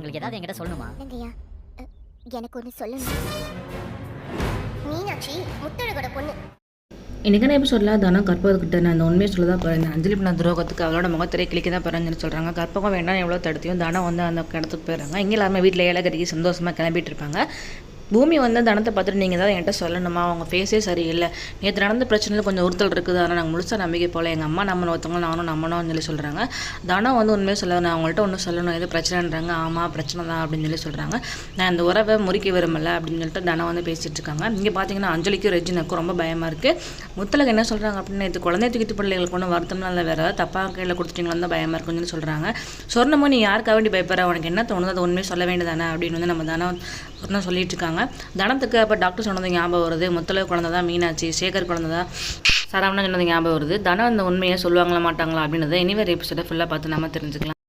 உங்களுக்கு ஏதாவது என்கிட்ட சொல்லணுமா? அ, எனக்கு ஒன்று சொல்லணும். மீனாட்சி முத்தழகோட பொண்ணு. இன்றைக்கான எபிசோடில் தானே கற்பகத்துக்கிட்ட நான் அந்த உண்மையை சொல்ல தான் போகிறேன் அஞ்சலி பண்ண துரோகத்துக்கு அவளோட முகத்திரை கிளிக்க தான் போகிறேன்னு சொல்கிறாங்க கற்பகம் வேண்டாம் எவ்வளோ தடுத்தியும் தனம் வந்து அந்த இடத்துக்கு போயிடுறாங்க. இங்கே எல்லாருமே வீட்டில் ஏழை கட்டிக்கு சந்தோஷமாக கிளம்பிட்டு இருப்பாங்க. பூமி வந்து தனத்தை பார்த்துட்டு நீங்கள் தான் என்கிட்ட சொல்லணுமா? அவங்க ஃபேஸே சரியில்லை. நேற்று நடந்த பிரச்சனையில் கொஞ்சம் உறுத்தல் இருக்குது. ஆனால் நாங்கள் முழுசாக நம்பிக்கை போல எங்கள் அம்மா நம்ம ஒருத்தவங்க நானும் நம்பணும்னு சொல்லி சொல்கிறாங்க தனம் வந்து உண்மையை சொல்ல நான் அவங்கள்ட்ட ஒன்றும் சொல்லணும். எது பிரச்சனைன்றாங்க. ஆமாம் பிரச்சனை தான் அப்படின்னு சொல்லி சொல்கிறாங்க நான் இந்த உறவை முறிக்க விரும்பலை அப்படின்னு சொல்லிட்டு தனம் வந்து பேசிகிட்டு இருக்காங்க. இங்கே பார்த்தீங்கன்னா அஞ்சலிக்கும் ரெஜினாக்கும் ரொம்ப பயமாக இருக்குது முத்தலகு என்ன சொல்கிறாங்க அப்படின்னு நேற்று குழந்தை தூக்கிட்டு பிள்ளைகளுக்கு ஒன்றும் வருத்தம்லாம் இல்லை. வேறு ஏதாவது தப்பாக கையில் கொடுத்துட்டீங்களா தான் பயமாக இருக்குன்னு சொல்லி சொல்கிறாங்க சொர்ணமும் நீ யாருக்காக வேண்டி பயப்படுற? உனக்கு என்ன தோணுது அது உண்மையை சொல்ல வேண்டியதானே அப்படின்னு வந்து நம்ம தனம் சொர்ணம் சொல்லிட்டு இருக்காங்க தனத்துக்கு அப்போ டாக்டர் சொன்னது ஞாபகம் வருது. முத்தலை குழந்தை தான் மீனாட்சி சேகர் குழந்தை தான் சரவணன் சொன்னது ஞாபகம் வருது. தனம் அந்த உண்மையை சொல்லுவாங்களா மாட்டாங்களா அப்படின்றத இனிவர் எபிசோட ஃபுல்லாக பார்த்து நம்ம தெரிஞ்சுக்கலாம்.